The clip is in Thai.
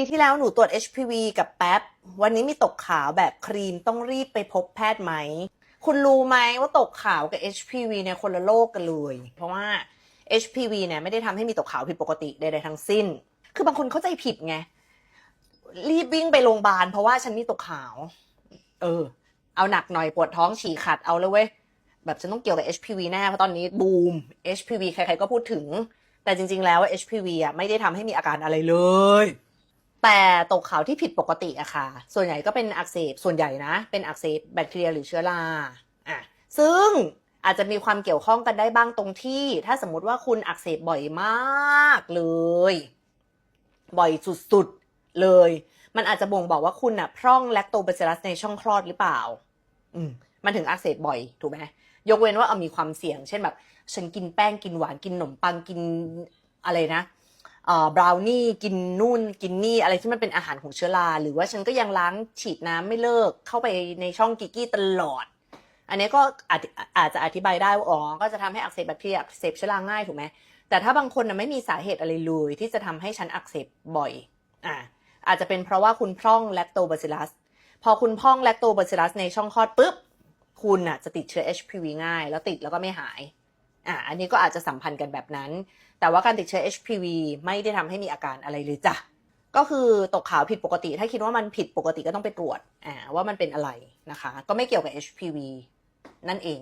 ปีที่แล้วหนูตรวจ HPV กับแป๊บ วันนี้มีตกขาวแบบครีมต้องรีบไปพบแพทย์ไหม คุณรู้ไหมว่าตกขาวกับ HPV เนี่ยคนละโลกกันเลย เพราะว่า HPV เนี่ยไม่ได้ทำให้มีตกขาวผิดปกติใดๆทั้งสิ้น คือบางคนเข้าใจผิดไง รีบวิ่งไปโรงพยาบาลเพราะว่าฉันมีตกขาว เออ เอาหนักหน่อยปวดท้องฉี่ขัดเอาเลยเว้ย แบบฉันต้องเกี่ยวกับ HPV แน่เพราะตอนนี้บูม HPV ใครๆก็พูดถึง แต่จริง ๆ แล้ว HPV อะไม่ได้ทำให้มีอาการอะไรเลย แต่ตกขาวที่ผิดปกติอะค่ะ ส่วนใหญ่ก็เป็นอักเสบ ส่วนใหญ่นะ เป็นอักเสบแบคทีเรียหรือเชื้อราอะซึ่งอาจจะมีความเกี่ยวข้องกันได้บ้างตรงที่ ถ้าสมมติว่าคุณอักเสบบ่อยมากเลย บ่อยสุดๆเลย มันอาจจะบ่งบอกว่าคุณอะพร่องแลคโตบาซิลลัสในช่องคลอดหรือเปล่า อืมมันถึงอักเสบบ่อยถูกไหมยกเว้นว่าเอามีความเสี่ยง เช่นแบบ ฉันกินแป้งกินหวานกินขนมปังกินอะไรนะ บราวนี่กินนู่นกินนี่อะไรที่มันเป็นอาหารของเชื้อรา หรือว่าฉันก็ยังล้างฉีดน้ำไม่เลิกเข้าไปในช่องกิกกี้ตลอด อันนี้ก็อาจอาจจะอธิบายได้ว่าอ๋อก็จะทำให้อักเสบแบคทีเรียอักเสบเชื้อราง่ายถูกไหมแต่ถ้าบางคนนะไม่มีสาเหตุอะไรเลยที่จะทำให้ฉันอักเสบบ่อยอ่าอาจจะเป็นเพราะว่าคุณพร่องแลคโตบาซิลลัสพอคุณพร่องแลคโตบาซิลลัสในช่องคลอดปุ๊บคุณอะจะติดเชื้อ HPV ง่าย แล้วติดแล้วก็ไม่หาย อะอันนี้ก็อาจจะสัมพันธ์กันแบบนั้น แต่ว่าการติดเชื้อ HPV ไม่ได้ทำให้มีอาการอะไรเลยจ้ะก็คือตกขาวผิดปกติ ถ้าคิดว่ามันผิดปกติก็ต้องไปตรวจอ่าว่ามันเป็นอะไรนะคะ ก็ไม่เกี่ยวกับ HPV นั่นเอง